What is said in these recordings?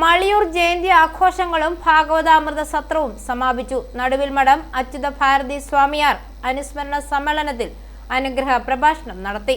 മളിയൂർ ജയന്തി ആഘോഷങ്ങളും ഭാഗവതാമൃത സത്രവും സമാപിച്ചു. നടുവിൽ മഠം അച്യുത ഭാരതി സ്വാമിയാർ അനുസ്മരണ സമ്മേളനത്തിൽ അനുഗ്രഹ പ്രഭാഷണം നടത്തി.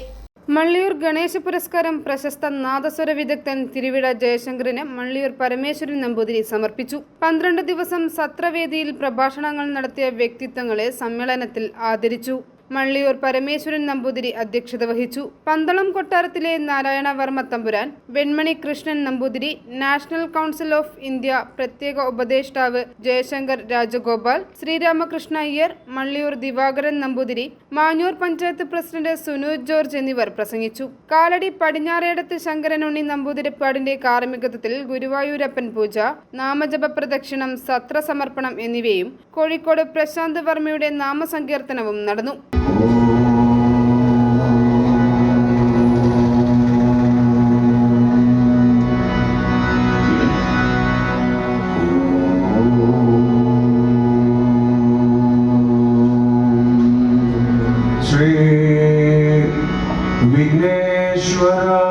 മള്ളിയൂർ ഗണേശ പുരസ്കാരം പ്രശസ്ത നാദസ്വര വിദഗ്ധൻ തിരുവിഴ ജയശങ്കറിന് മള്ളിയൂർ പരമേശ്വരൻ നമ്പൂതിരി സമർപ്പിച്ചു. പന്ത്രണ്ട് ദിവസം സത്രവേദിയിൽ പ്രഭാഷണങ്ങൾ നടത്തിയ വ്യക്തിത്വങ്ങളെ സമ്മേളനത്തിൽ ആദരിച്ചു. മള്ളിയൂർ പരമേശ്വരൻ നമ്പൂതിരി അധ്യക്ഷത വഹിച്ചു. പന്തളം കൊട്ടാരത്തിലെ Narayana Varma Thampuran Venmani Krishnan Namboothiri national council of India പ്രത്യേക ഉപദേഷ്ടാവ് ജയശങ്കർ രാജഗോപാൽ ശ്രീരാമകൃഷ്ണ അയ്യർ മള്ളിയൂർ ദിവാകരൻ നമ്പൂതിരി മാഞ്ഞൂർ പഞ്ചായത്ത് പ്രസിഡന്റ് സുനോജ് ജോർജ് എന്നിവർ പ്രസംഗിച്ചു. കാലടി പടിഞ്ഞാറേടത്ത് ശങ്കരനുണ്ണി നമ്പൂതിരിപ്പാടിന്റെ കാർമ്മികത്വത്തിൽ ഗുരുവായൂരപ്പൻ പൂജ നാമജപ പ്രദക്ഷിണം സത്രസമർപ്പണം എന്നിവയും കോഴിക്കോട് പ്രശാന്ത് വർമ്മയുടെ നാമസങ്കീർത്തനവും നടന്നു. Sri Vigneshwara.